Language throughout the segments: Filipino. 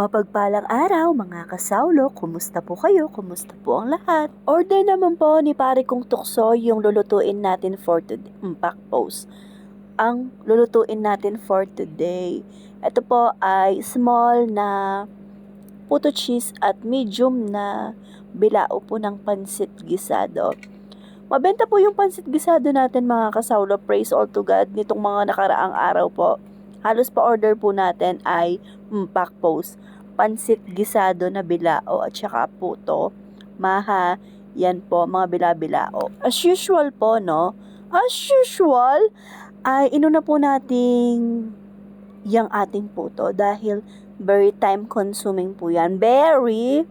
Mapagpalang araw mga kasawlo, kumusta po kayo? Kumusta po ang lahat? Order naman po ni pare kong tukso yung lulutuin natin for today. Impact post. Ang lulutuin natin for today. Ito po ay small na puto cheese at medium na bilao po ng pansit gisado. Mabenta po yung pansit gisado natin mga kasawlo. Praise all to God nitong mga nakaraang araw po. Halos pa order po natin ay impact post. Pansit gisado na bilao at saka puto. Maha, yan po mga bila-bilao. As usual po, no? As usual, ay inuna po nating yung ating puto dahil very time consuming po yan. Very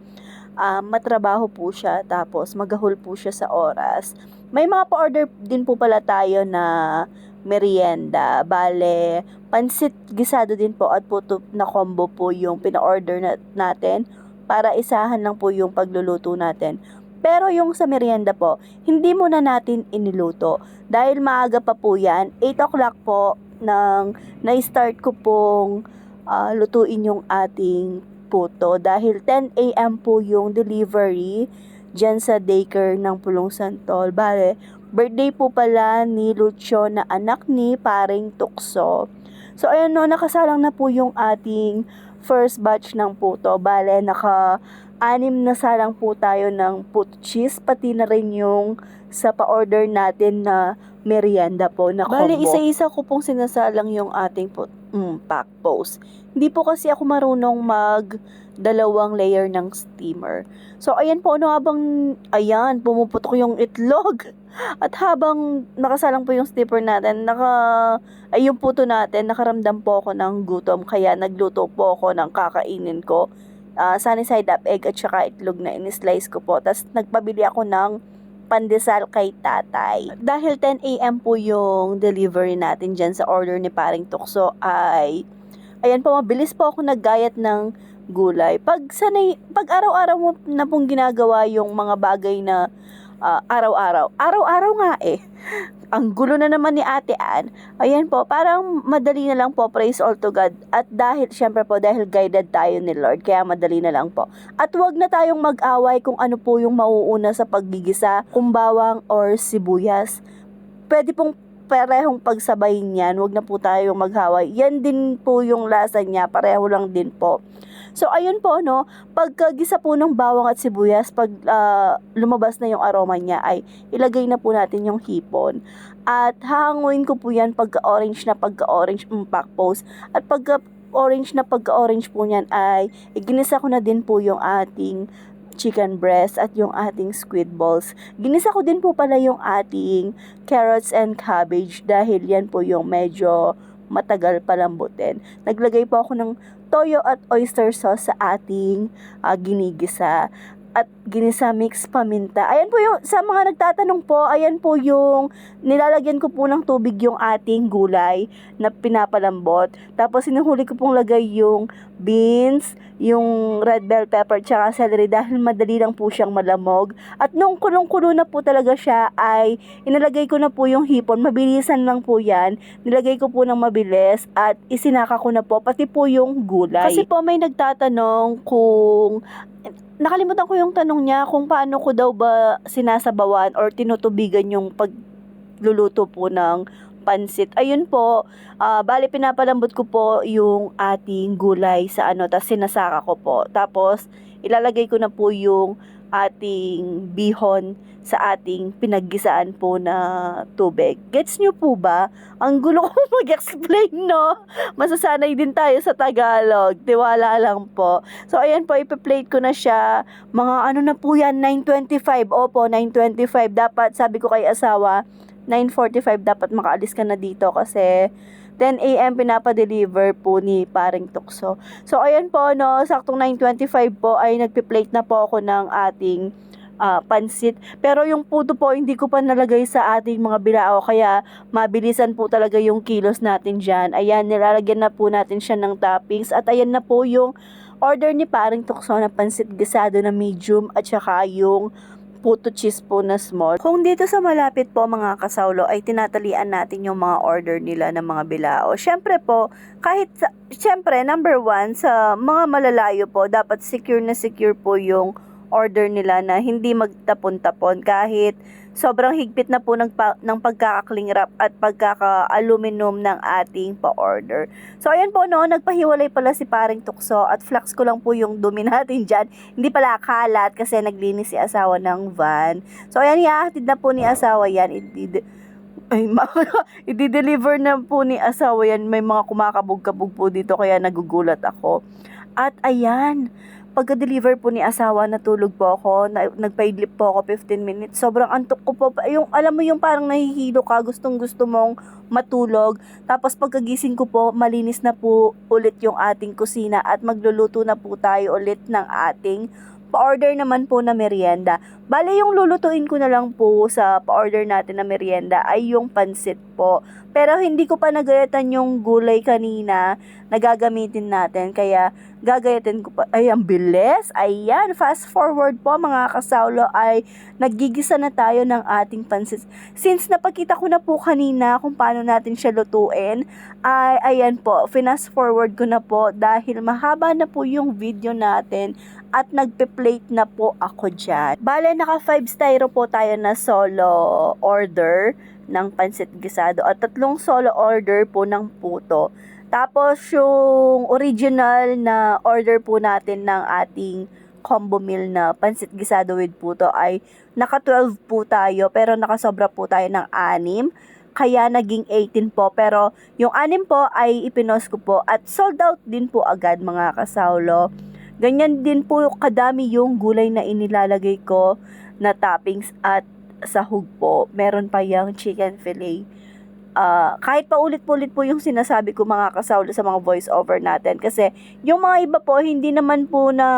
ah, matrabaho po siya tapos magahol po siya sa oras. May mga pa-order din po pala tayo na merienda. Bale, pansit gisado din po at puto na combo po yung pina-order na, natin para isahan lang po yung pagluluto natin. Pero yung sa merienda po, hindi muna natin iniluto. Dahil maaga pa po yan, 8 o'clock po nang na-start ko pong ah, lutuin yung ating puto. Dahil 10 a.m. po yung delivery dyan sa daycare ng Pulong Santol. Bale, birthday po pala ni Lucio na anak ni paring Tukso. So, ayan no, nakasalang na po yung ating first batch ng puto. Bale, naka anim na salang po tayo ng puto cheese, pati na rin yung sa pa-order natin na merienda po na combo. Bale, isa-isa ko pong sinasalang yung ating put, mm, pack post. Hindi po kasi ako marunong mag dalawang layer ng steamer. So, ayan po, ano habang, ayan, pumuputok yung itlog. At habang nakasalang po yung steamer natin, naka, ay yung puto natin, nakaramdam po ako ng gutom. Kaya nagluto po ako ng kakainin ko. Uh, sunny side up egg at saka itlog na in-slice ko po. Tapos nagpabili ako ng pandesal kay tatay. Dahil 10 a.m. po yung delivery natin dyan sa order ni paring Tukso ay ayan po, mabilis po ako naggayat ng gulay. Pag sanay, pag araw-araw mo na pong ginagawa yung mga bagay na ah, araw-araw. Araw-araw nga eh. Ang gulo na naman ni Ate Ann. Ayan po, parang madali na lang po, praise all to God. At dahil, syempre po, dahil guided tayo ni Lord, kaya madali na lang po. At wag na tayong mag-away kung ano po yung mauuna sa paggigisa, kung bawang or sibuyas. Pwede pong parehong pagsabayin yan, wag na po tayong maghaway. Yan din po yung lasa niya, pareho lang din po. So, ayun po, no, pagkagisa po ng bawang at sibuyas, pag ah, lumabas na yung aroma niya, ay ilagay na po natin yung hipon. At hahanguin ko po yan pagka-orange na pagka-orange impact post. At pagka orange na pagka-orange po niyan ay iginisa ko na din po yung ating chicken breast at yung ating squid balls. Ginisa ko din po pala yung ating carrots and cabbage dahil yan po yung medyo matagal palambutin. Naglagay po ako ng toyo at oyster sauce sa ating ah, ginigisa at ginisa mix paminta. Ayan po yung, sa mga nagtatanong po, ayan po yung nilalagyan ko po ng tubig yung ating gulay na pinapalambot. Tapos sinuhuli ko pong lagay yung beans, yung red bell pepper, tsaka celery dahil madali lang po siyang malamog. At nung kulong-kulo na po talaga siya ay inalagay ko na po yung hipon. Mabilisan lang po yan. Nilagay ko po ng mabilis at isinaka ko na po pati po yung gulay. Kasi po may nagtatanong kung nakalimutan ko yung tanong niya kung paano ko daw ba sinasabawan or tinutubigan yung pagluluto po ng pansit. Ayun po, ah, bali pinapalambot ko po yung ating gulay sa ano, tapos sinasaka ko po. Tapos, ilalagay ko na po yung ating bihon sa ating pinaggisaan po na tubig. Gets nyo po ba? Ang gulo ko mag-explain, no? Masasanay din tayo sa Tagalog. Tiwala lang po. So, ayan po, ipi-plate ko na siya. Mga ano na po yan, 9.25. Opo, 9.25. Dapat, sabi ko kay asawa, 9.45 dapat makaalis ka na dito kasi 10 a.m. pinapa-deliver po ni paring tukso. So, ayan po, no, saktong 9.25 po ay nagpi-plate na po ako ng ating ah, pansit. Pero yung puto po, hindi ko pa nalagay sa ating mga bilao. Kaya, mabilisan po talaga yung kilos natin dyan. Ayan, nilalagyan na po natin siya ng toppings. At ayan na po yung order ni paring tukso na pansit gisado na medium at saka yung puto cheese po na small. Kung dito sa malapit po mga kasawlo ay tinatalian natin yung mga order nila ng mga bilao. Syempre po, kahit sa, syempre number one, sa mga malalayo po, dapat secure na secure po yung order nila na hindi magtapon-tapon kahit sobrang higpit na po ng, pa, ng pagkakakling wrap at pagkaka-aluminum ng ating pa-order. So, ayan po, no, nagpahiwalay pala si paring tukso at flex ko lang po yung dumi natin dyan. Hindi pala kalat kasi naglinis si asawa ng van. So, ayan, ihahatid na po ni asawa yan. Idi- ay, i-deliver na po ni asawa yan. May mga kumakabog-kabog po dito kaya nagugulat ako. At ayan, pagka-deliver po ni asawa, natulog po ako, na, nagpaidlip po ako 15 minutes. Sobrang antok ko po. Yung, alam mo yung parang nahihilo ka, gustong gusto mong matulog. Tapos pagkagising ko po, malinis na po ulit yung ating kusina at magluluto na po tayo ulit ng ating pa-order naman po na merienda. Bale, yung lulutuin ko na lang po sa pa-order natin na merienda ay yung pansit po. Pero hindi ko pa nagayatan yung gulay kanina na gagamitin natin. Kaya gagayatin ko pa. Ay, ang bilis. Ayan, fast forward po mga kasaulo ay nagigisa na tayo ng ating pansit. Since napakita ko na po kanina kung paano natin siya lutuin, ay ayan po, fast forward ko na po dahil mahaba na po yung video natin at nagpe-plate na po ako dyan. Bale, naka 5 styro po tayo na solo order ng pansit gisado at tatlong solo order po ng puto. Tapos yung original na order po natin ng ating combo meal na pansit gisado with puto ay naka 12 po tayo pero nakasobra po tayo ng 6 kaya naging 18 po pero yung 6 po ay ipinos ko po at sold out din po agad mga kasaulo. Ganyan din po kadami yung gulay na inilalagay ko na toppings at sahog po. Meron pa yung chicken fillet. Ah, kahit paulit-ulit po yung sinasabi ko mga kasawlo sa mga voice over natin. Kasi yung mga iba po hindi naman po na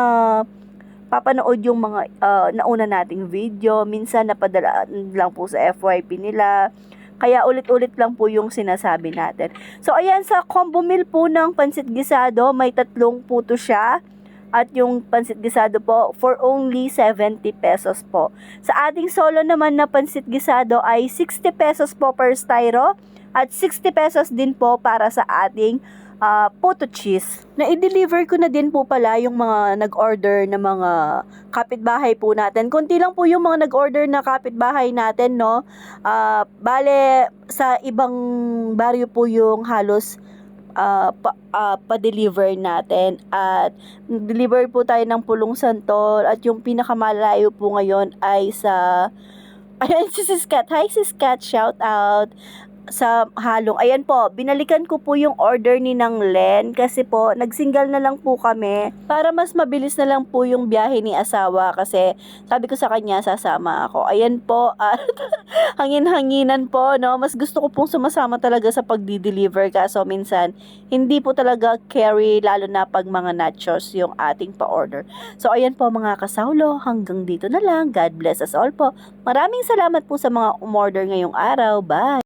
papanood yung mga ah, nauna nating video. Minsan napadala lang po sa FYP nila. Kaya ulit-ulit lang po yung sinasabi natin. So ayan sa combo meal po ng pansit gisado may tatlong puto siya at yung pansit gisado po for only 70 pesos po. Sa ating solo naman na pansit gisado ay 60 pesos po per styro at 60 pesos din po para sa ating ah, puto cheese. Na-deliver ko na din po pala yung mga nag-order na mga kapitbahay po natin. Kunti lang po yung mga nag-order na kapitbahay natin, no? Ah, bale, sa ibang baryo po yung halos ah, pa, ah, pa-deliver natin. At deliver po tayo ng Pulong Santol. At yung pinakamalayo po ngayon ay sa ayan si Sis Kat. Hi Sis shout out sa halong. Ayan po, binalikan ko po yung order ni ng Len kasi po nagsingle na lang po kami para mas mabilis na lang po yung biyahe ni asawa kasi sabi ko sa kanya sasama ako. Ayan po, at hangin-hanginan po, no? Mas gusto ko pong sumasama talaga sa pagdi-deliver kaso minsan hindi po talaga carry lalo na pag mga nachos yung ating pa-order. So ayan po mga kasaulo, hanggang dito na lang. God bless us all po. Maraming salamat po sa mga umorder ngayong araw. Bye!